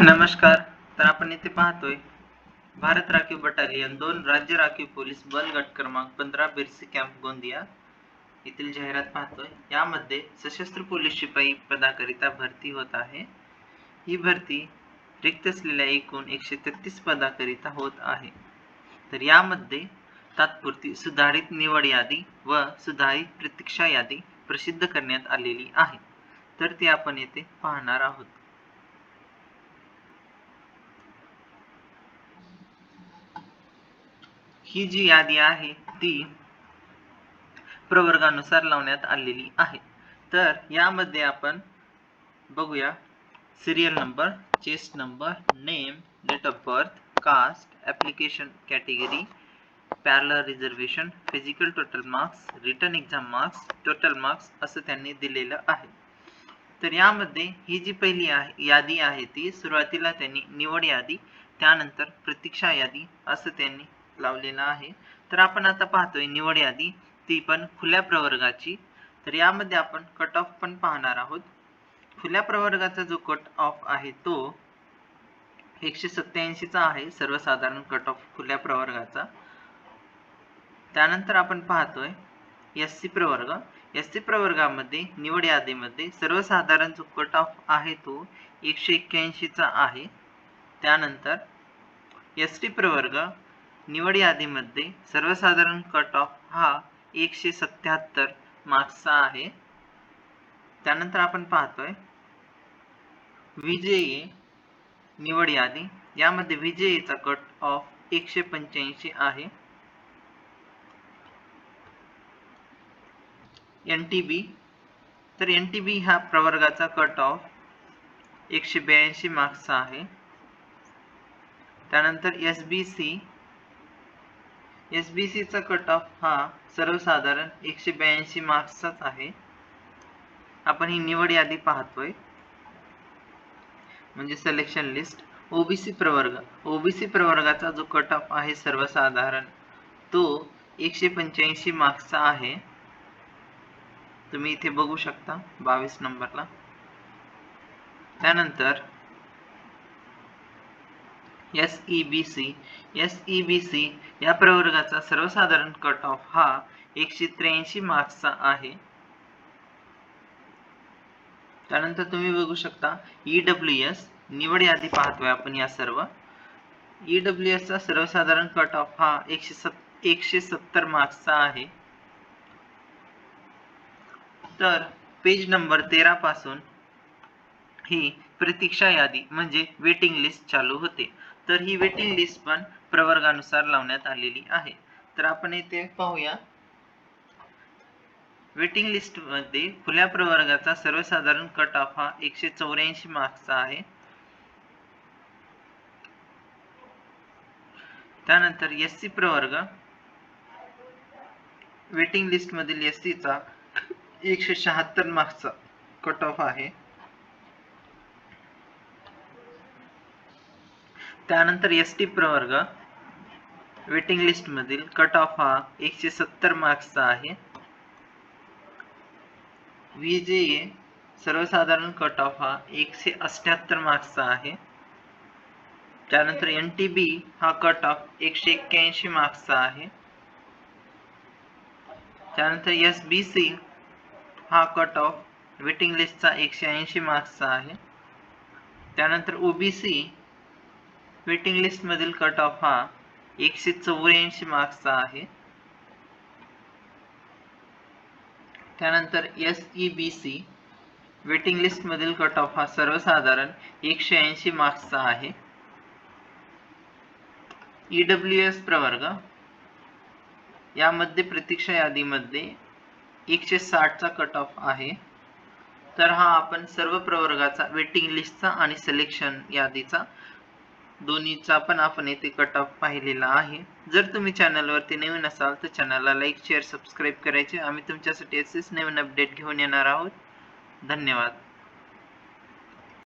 नमस्कार तर आपण इथे पाहतोय भारत राखीव बटालियन दोन राज्य राखीव पोलीस बल गट क्रमांक पंधरा बिरसी कॅम्प गोंदिया येथील जाहिरात पाहतोय. यामध्ये सशस्त्र पोलीस शिपाई पदाकरिता भरती होत आहे. ही भरती रिक्त असलेल्या एकूण एकशे तेहतीस पदाकरिता होत आहे. तर यामध्ये तात्पुरती सुधारित निवड यादी व सुधारित प्रतीक्षा यादी प्रसिद्ध करण्यात आलेली आहे. तर ती आपण येथे पाहणार आहोत. ही जी यादी आहे ती प्रवर्गानुसार लावण्यात आलेली आहे. तर यामध्ये आपण बघूया serial number chest number name date of birth caste application category parallel reservation physical total marks written exam marks total marks असं त्यांनी दिलेलं आहे. तर यामध्ये ही जी पहिली आहे यादी आहे ती सुरुवातीला त्यांनी निवड यादी त्यानंतर प्रतीक्षा यादी असं त्यांनी लावलेला आहे. तर आपण आता पाहतोय निवड यादी. ती पण खुल्या प्रवर्गाची. तर यामध्ये आपण कट ऑफ पण पाहणार आहोत. खुल्या प्रवर्गाचा जो कट ऑफ आहे तो एकशे सत्याऐंशीचा आहे. सर्वसाधारण कट ऑफ खुल्या प्रवर्गाचा. त्यानंतर आपण पाहतोय एस सी प्रवर्ग. एस सी प्रवर्गामध्ये निवड यादीमध्ये सर्वसाधारण जो कट ऑफ आहे तो एकशे एक्क्याऐंशीचा आहे. त्यानंतर एस टी प्रवर्ग निवड यादीमध्ये सर्वसाधारण कट ऑफ हा एकशे सत्याहत्तर मार्क्सचा आहे. त्यानंतर आपण पाहतोय विजयी निवड यादी. यामध्ये विजयीचा कट ऑफ एकशे पंच्याऐंशी आहे. एन टी बी तर एन टी बी ह्या प्रवर्गाचा कट ऑफ एकशे ब्याऐंशी मार्क्सचा आहे. त्यानंतर S B C S B सीचा कट ऑफ हा सर्वसाधारण एकशे ब्याऐंशी मार्क्सचाच आहे. आपण ही निवड यादी पाहतोय. म्हणजे सिलेक्शन लिस्ट ओबीसी प्रवर्ग. ओबीसी प्रवर्गाचा जो कट ऑफ आहे सर्वसाधारण तो एकशे पंच्याऐंशी मार्क्सचा आहे. तुम्ही इथे बघू शकता बावीस नंबरला. त्यानंतर S E B C S E B C या प्रवर्गाचा सर्वसाधारण कट ऑफ हा एकशे त्र्याऐंशी मार्क्सचा आहे. त्यानंतर तुम्ही बघू शकता ई डब्ल्यू एस निवड यादी पाहतोय आपण या सर्व. ई डब्ल्यू एसचा सर्वसाधारण कट ऑफ हा एकशे सत एकशे सत्तर मार्क्सचा आहे. तर पेज नंबर तेरा पासून ही प्रतीक्षा यादी म्हणजे वेटिंग लिस्ट चालू होते. तर ही वेटिंग लिस्ट पण प्रवर्गानुसार लावण्यात आलेली आहे. तर आपण इथे पाहूया. वेटिंग लिस्टमध्ये खुल्या प्रवर्गाचा सर्वसाधारण कट ऑफ हा एकशे चौऱ्याऐंशी मार्क्सचा आहे. त्यानंतर एस सी प्रवर्ग वेटिंग लिस्ट मधील एस चा एकशे शहात्तर मार्क्सचा कट ऑफ आहे. त्यानंतर एस टी प्रवर्ग वेटिंग लिस्ट मधील कट ऑफ़ हा एकशे सत्तर मार्क्सचा आहे. व्हीजे सर्वसाधारण कट ऑफ़ हा एकशे अठ्याहत्तर मार्क्सचा आहे. त्यानंतर एन टी बी हा कट ऑफ़ एकशे एक्क्याऐंशी मार्क्सचा आहे. त्यानंतर एस बी सी हा कट ऑफ़ वेटिंग लिस्टचा एकशे ऐंशी मार्क्सचा आहे. त्यानंतर ओबीसी वेटिंग लिस्टमधील कट ऑफ हा एकशे चौऱ्याऐंशी मार्क्सचा आहे. त्यानंतर S E B C waiting लिस्टमधील कट ऑफ हा सर्वसाधारण एकशे ऐंशी मार्क्सचा आहे. ई डब्ल्यू एस प्रवर्ग यामध्ये प्रतीक्षा यादीमध्ये एकशे साठचा कट ऑफ आहे. तर हा आपण सर्व प्रवर्गाचा वेटिंग लिस्टचा आणि सिलेक्शन यादीचा दोन्हीचा पण आपण येथे कट ऑफ पाहिलेला आहे. जर तुम्ही चॅनलवरती नवीन असाल तर चॅनलला लाईक शेअर सबस्क्राईब करायचे. आम्ही तुमच्यासाठी असेच नवीन अपडेट घेऊन येणार आहोत. धन्यवाद.